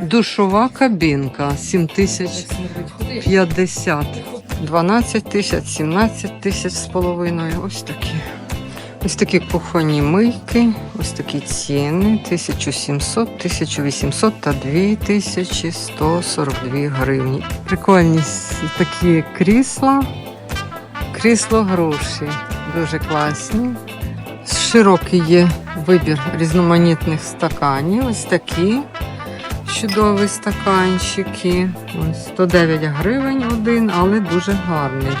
Душова кабінка 7050. 12 тисяч, 17 тисяч з половиною. Ось такі. Ось такі кухонні мийки, ось такі ціни 1700, 1800 та 2142 гривні. Прикольні такі крісла. Крісло груші. Дуже класні. Широкий є вибір різноманітних стаканів. Ось такі чудові стаканчики. Ось 109 гривень один, але дуже гарний.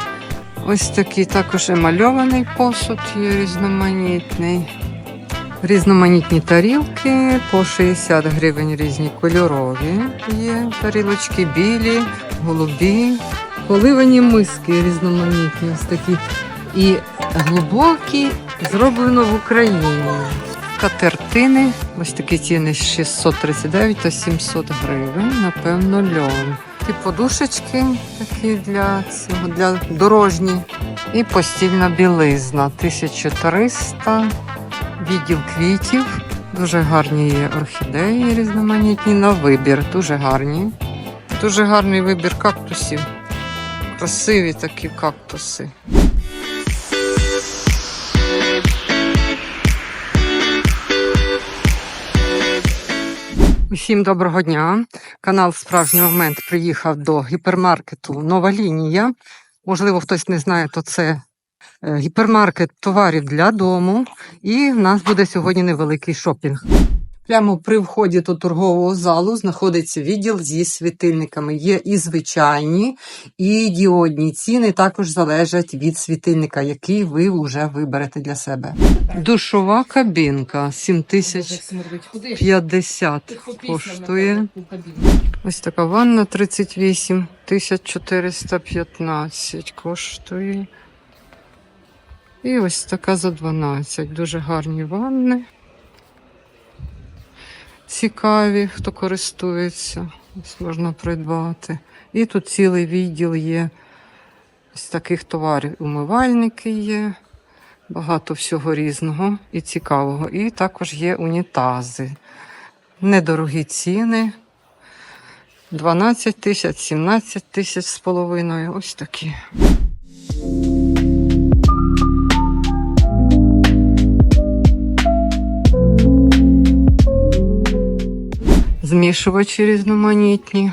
Ось такий також емальований посуд є різноманітний. Різноманітні тарілки по 60 гривень різні кольорові є. Тарілочки білі, голубі. Поливані миски різноманітні, ось такі. І глибокі, зроблено в Україні. Катертини, ось такі ціни 639 та 700 гривень, напевно, льон. І подушечки такі для цього, для дорожні. І постільна білизна 1300, відділ квітів. Дуже гарні є орхідеї різноманітні на вибір. Дуже гарні. Дуже гарний вибір кактусів. Красиві такі кактуси. Усім доброго дня. Канал Справжній момент приїхав до гіпермаркету Нова лінія. Можливо, хтось не знає, то це е, гіпермаркет товарів для дому. І в нас буде сьогодні невеликий шопінг. Прямо при вході до торгового залу знаходиться відділ зі світильниками. Є і звичайні, і діодні ціни також залежать від світильника, який ви вже виберете для себе. Душова кабінка 7050 коштує. Ось така ванна 38 415 коштує. І ось така за 12. Дуже гарні ванни. Цікаві, хто користується. Ось можна придбати. І тут цілий відділ є ось таких товарів. Умивальники є, багато всього різного і цікавого. І також є унітази. Недорогі ціни. 12 тисяч, 17 тисяч з половиною. Ось такі. Змішувачі різноманітні,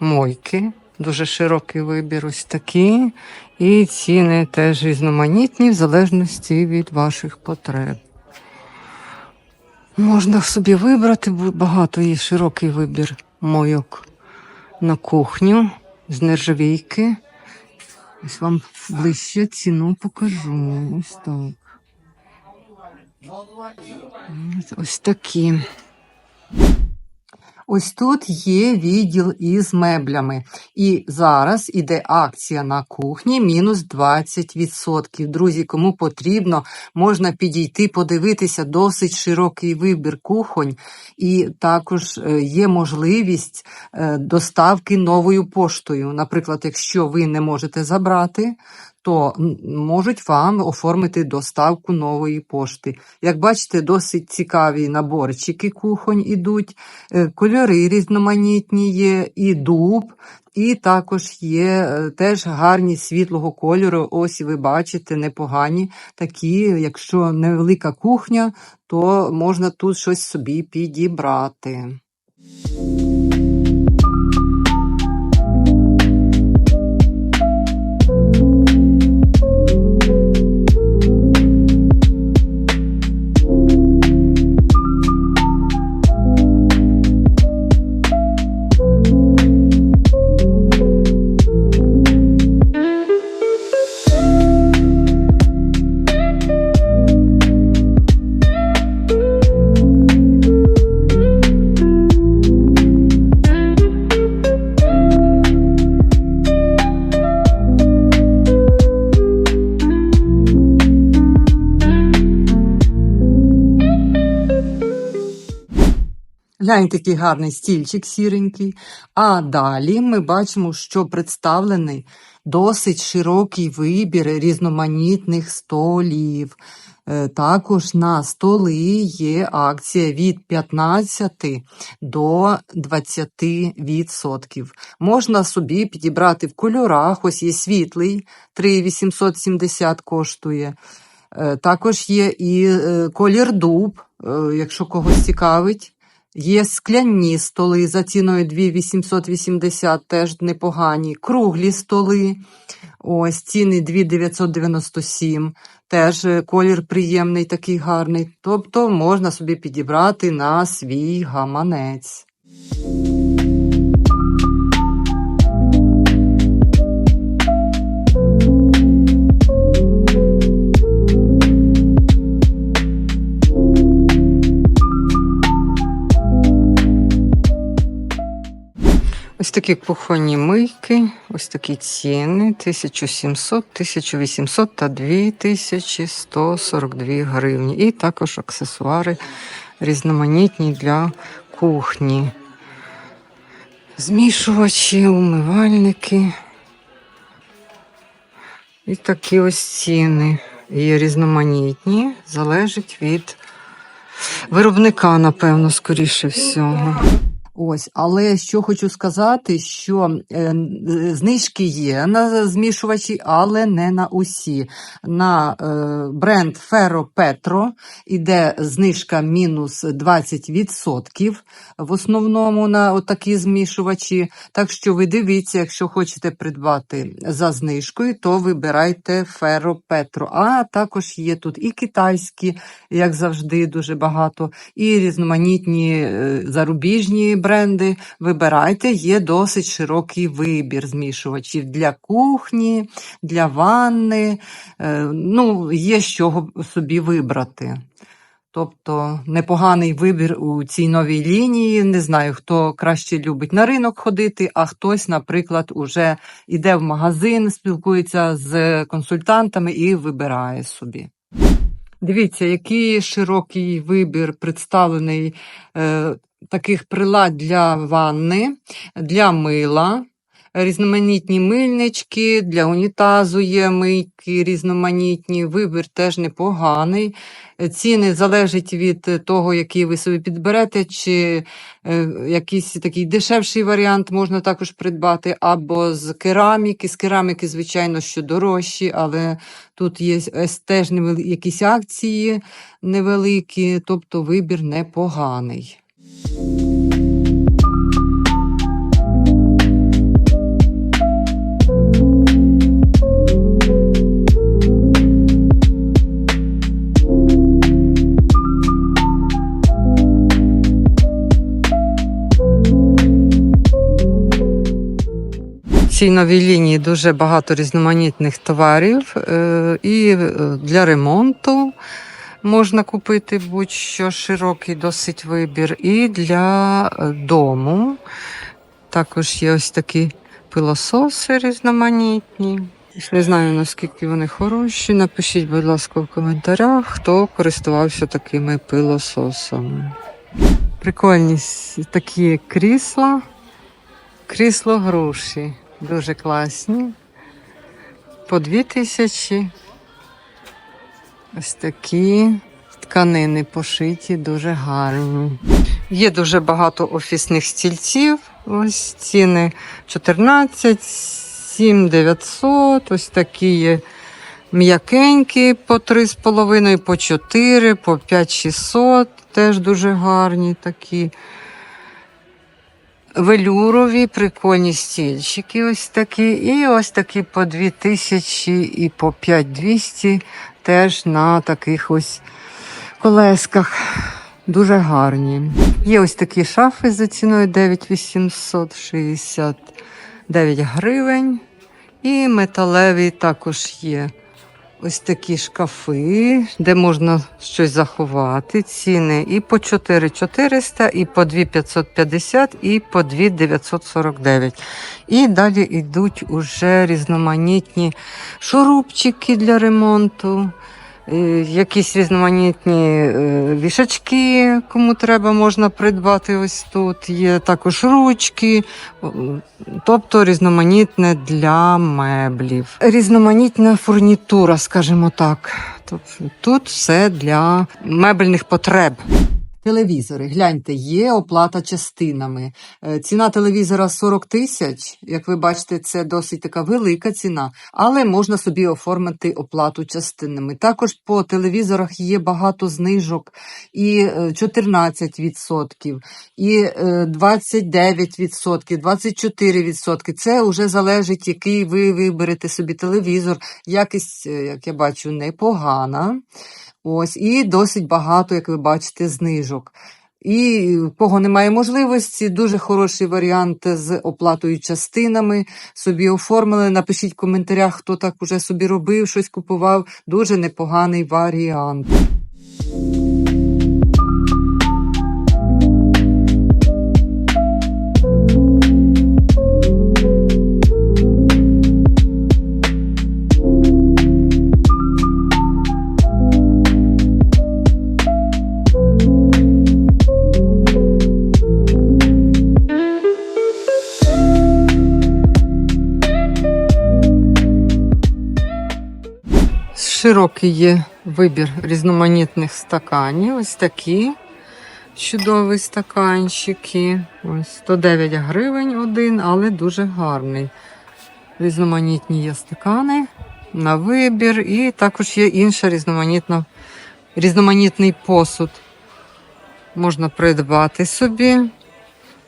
мойки, дуже широкий вибір, ось такі. І ціни теж різноманітні, в залежності від ваших потреб. Можна собі вибрати, багато є широкий вибір мойок на кухню з нержавійки. Ось вам ближче ціну покажу. Ось так. Ось- такі. Ось тут є відділ із меблями. І зараз іде акція на кухні мінус 20%. Друзі, кому потрібно, можна підійти, подивитися досить широкий вибір кухонь, і також е, є можливість е, доставки новою поштою. Наприклад, якщо ви не можете забрати, то можуть вам оформити доставку нової пошти. Як бачите, досить цікаві наборчики кухонь ідуть, е, кольори різноманітні є, і дуб, і також є е, теж гарні світлого кольору. Ось ви бачите, непогані такі. Якщо невелика кухня, то можна тут щось собі підібрати. Гляньте, який гарний стільчик сіренький. А далі ми бачимо, що представлений досить широкий вибір різноманітних столів. Е, Також на столи є акція від 15 до 20%. Можна собі підібрати в кольорах. Ось є світлий, 3,870 коштує. Е, Також є і е, колір дуб, якщо когось цікавить. Є скляні столи за ціною 2,880, теж непогані. Круглі столи. Ось ціни 2,997. Теж е, колір приємний, такий гарний. Тобто можна собі підібрати на свій гаманець. Ось такі кухонні мийки, ось такі ціни 1700, 1800 та 2142 гривні. І також аксесуари різноманітні для кухні. Змішувачі, умивальники. І такі ось ціни. Є різноманітні, залежить від виробника, напевно, скоріше всього. Ось, але що хочу сказати, що е, е, знижки є на змішувачі, але не на усі. На е, бренд Ferro Petro іде знижка мінус 20% в основному на такі змішувачі. Так що ви дивіться, якщо хочете придбати за знижкою, то вибирайте Ferro Petro. А також є тут і китайські, як завжди, дуже багато, і різноманітні е, зарубіжні бренди. Вибирайте, є досить широкий вибір змішувачів для кухні, для ванни. Е, Ну, є з чого собі вибрати. Тобто непоганий вибір у цій новій лінії. Не знаю, хто краще любить на ринок ходити, а хтось, наприклад, уже йде в магазин, спілкується з консультантами і вибирає собі. Дивіться, який широкий вибір представлений е, таких прилад для ванни, для мила. Різноманітні мильнички, для унітазу є мийки різноманітні, вибір теж непоганий. Ціни залежать від того, який ви собі підберете, чи е, якийсь такий дешевший варіант можна також придбати, або з кераміки. З кераміки, звичайно, що дорожчі, але тут є теж якісь акції невеликі, тобто вибір непоганий. Цій новій лінії дуже багато різноманітних товарів е, і е, для ремонту можна купити будь-що широкий досить вибір, і для е, дому. Також є ось такі пилососи різноманітні. Не знаю, наскільки вони хороші. Напишіть, будь ласка, в коментарях, хто користувався такими пилососами. Прикольні такі крісла. Крісло груші. Дуже класні. По дві тисячі. Ось такі тканини пошиті, дуже гарні. Є дуже багато офісних стільців. Ось ціни 14, 7 900. Ось такі є м'якенькі по 3,5, по 4, по 5 600. Теж дуже гарні такі. Велюрові, прикольні стільчики ось такі. І ось такі по 2000 і по 5200 теж на таких ось колесках. Дуже гарні. Є ось такі шафи за ціною 9869 гривень. І металеві також є. Ось такі шкафи, де можна щось заховати. Ціни і по 4400, і по 2550, і по 2949. І далі йдуть уже різноманітні шурупчики для ремонту, якісь різноманітні е, вішачки, кому треба, можна придбати ось тут. Є також ручки, тобто різноманітне для меблів. Різноманітна фурнітура, скажімо так. Тобто тут все для мебельних потреб. Телевізори, гляньте, є оплата частинами. Е, Ціна телевізора 40 тисяч. Як ви бачите, це досить така велика ціна, але можна собі оформити оплату частинами. Також по телевізорах є багато знижок і е, 14%, і е, 29%, 24%. Це вже залежить, який ви виберете собі телевізор. Якість, е, як я бачу, непогана. Ось, і досить багато, як ви бачите, знижок. І кого немає можливості, дуже хороший варіант з оплатою частинами. Собі оформили. Напишіть в коментарях, хто так уже собі робив, щось купував. Дуже непоганий варіант. Широкий є вибір різноманітних стаканів. Ось такі чудові стаканчики. Ось 109 гривень один, але дуже гарний. Різноманітні є стакани на вибір, і також є інша різноманітна, різноманітний посуд. Можна придбати собі.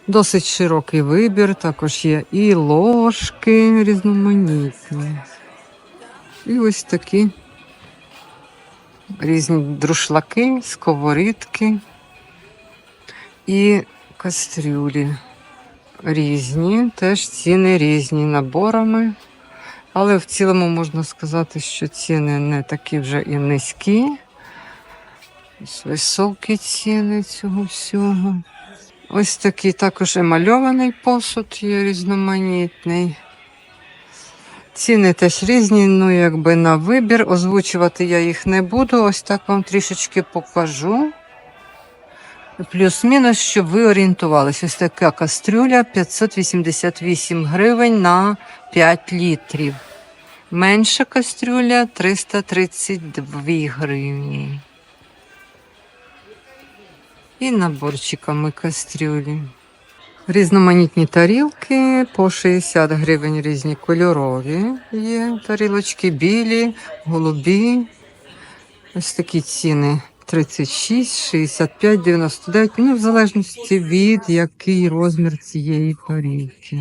Досить широкий вибір, також є і ложки різноманітні. І ось такі різні друшлаки, сковорідки і кастрюлі. Різні, теж ціни різні наборами. Але в цілому можна сказати, що ціни не такі вже і низькі. Високі ціни цього всього. Ось такий також емальований посуд є різноманітний. Ціни теж різні, ну якби на вибір. Озвучувати я їх не буду. Ось так вам трішечки покажу. Плюс-мінус, щоб ви орієнтувалися. Ось така кастрюля 588 гривень на 5 літрів. Менша кастрюля 332 гривні. І наборчиками кастрюлі. Різноманітні тарілки по 60 гривень різні кольорові є. Тарілочки білі, голубі. Ось такі ціни 36, 65, 99. Ну, в залежності від який розмір цієї тарілки.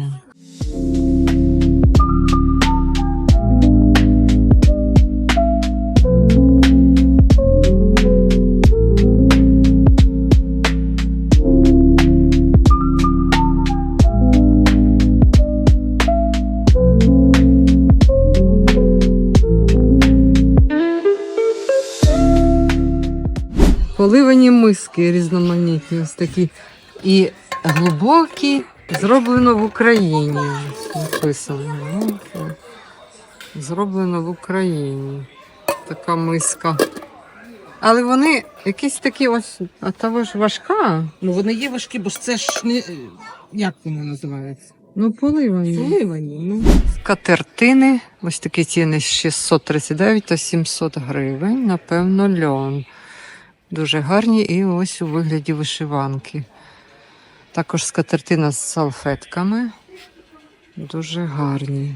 Поливані миски різноманітні, ось такі і глибокі, зроблено в Україні. Написано. Зроблено в Україні. Така миска. Але вони якісь такі ось, а того ж важка. Ну вони є важкі, бо ж це ж не як воно називається? Ну, поливані. Поливані. Ну Катертини, ось такі ціни 639 та 700 гривень, напевно, льон. Дуже гарні і ось у вигляді вишиванки. Також скатертина з салфетками. Дуже гарні.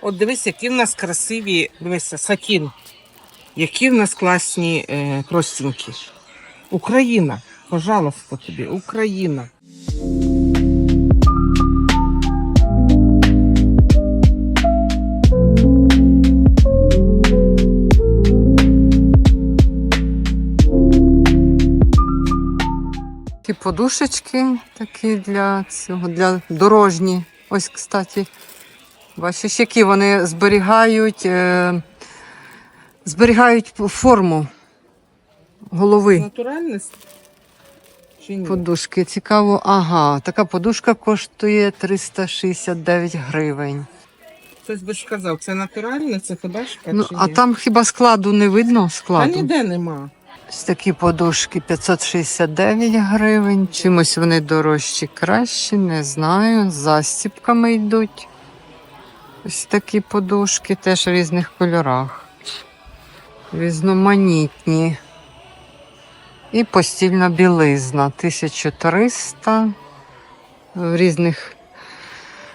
от дивись, які в нас красиві, дивися, сатін. Які в нас класні е, простінки. Україна, пожалуйста тобі, Україна. Ті подушечки такі для цього, для дорожні. Ось, кстати, бачиш, які вони зберігають е, Зберігають форму голови. Натуральність? Чи ні? Подушки. Цікаво. Ага, така подушка коштує 369 гривень. Хтось би ж казав, це натуральне, це подашка Ну, чи а ні? там хіба складу не видно? Та ніде нема. Ось такі подушки 569 гривень. Чимось вони дорожчі кращі, не знаю. З застіпками йдуть. Ось такі подушки теж в різних кольорах. Різноманітні. І постільна білизна 1300 в різних,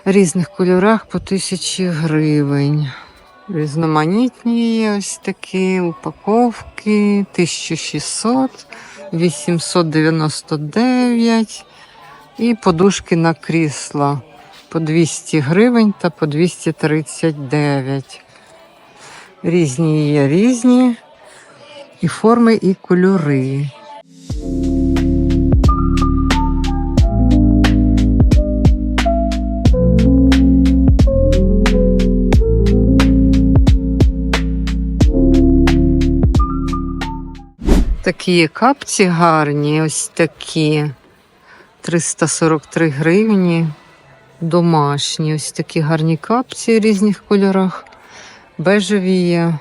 різних кольорах по 1000 гривень. Різноманітні ось такі упаковки 1600, 899 і подушки на крісла по 200 гривень та по 239. Різні є різні і форми, і кольори. Такі капці гарні, ось такі. 343 гривні. Домашні. Ось такі гарні капці в різних кольорах. Бежеві є.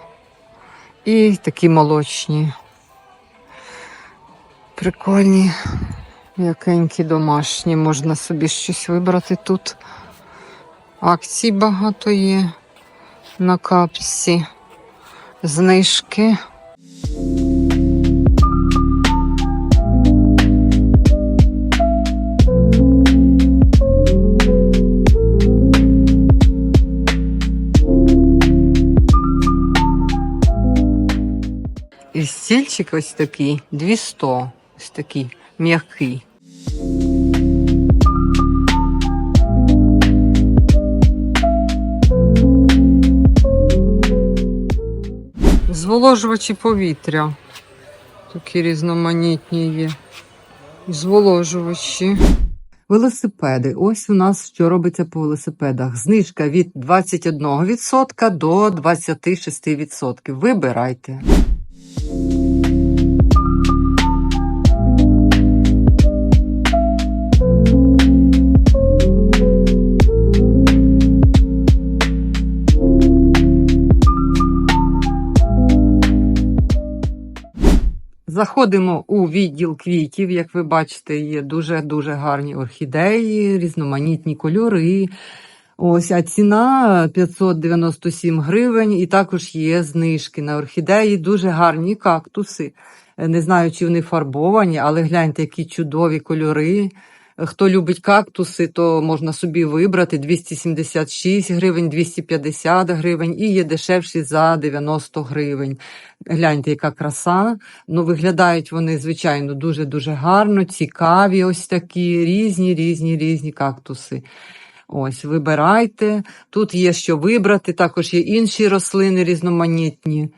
І такі молочні. Прикольні. М'якенькі домашні. Можна собі щось вибрати тут. Акцій багато є на капці. Знижки. І стільчик ось такий 200, ось такий м'який. Зволожувачі повітря. Такі різноманітні є. Зволожувачі. Велосипеди. Ось у нас що робиться по велосипедах. Знижка від 21% до 26%. Вибирайте. Заходимо у відділ квітів. Як ви бачите, є дуже-дуже гарні орхідеї, різноманітні кольори. Ось, а ціна 597 гривень, і також є знижки на орхідеї, дуже гарні кактуси. Не знаю, чи вони фарбовані, але гляньте, які чудові кольори. Хто любить кактуси, то можна собі вибрати 276 гривень, 250 гривень і є дешевші за 90 гривень. Гляньте, яка краса. Ну, виглядають вони, звичайно, дуже-дуже гарно, цікаві, ось такі різні, різні, різні кактуси. Ось, вибирайте. Тут є що вибрати, також є інші рослини різноманітні.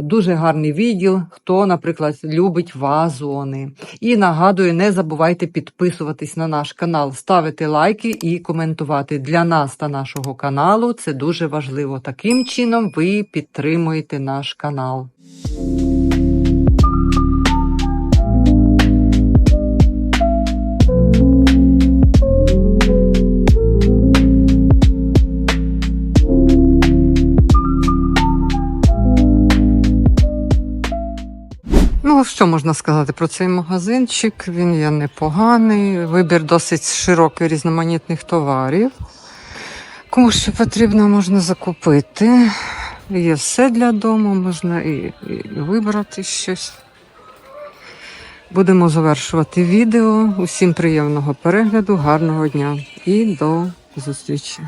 Дуже гарний відділ, хто, наприклад, любить вазони. І нагадую, не забувайте підписуватись на наш канал, ставити лайки і коментувати. Для нас та нашого каналу це дуже важливо. Таким чином ви підтримуєте наш канал. Що можна сказати про цей магазинчик? Він є непоганий, вибір досить широкий різноманітних товарів. Кому що потрібно, можна закупити. Є все для дому, можна і, і вибрати щось. Будемо завершувати відео. Усім приємного перегляду, гарного дня і до зустрічі!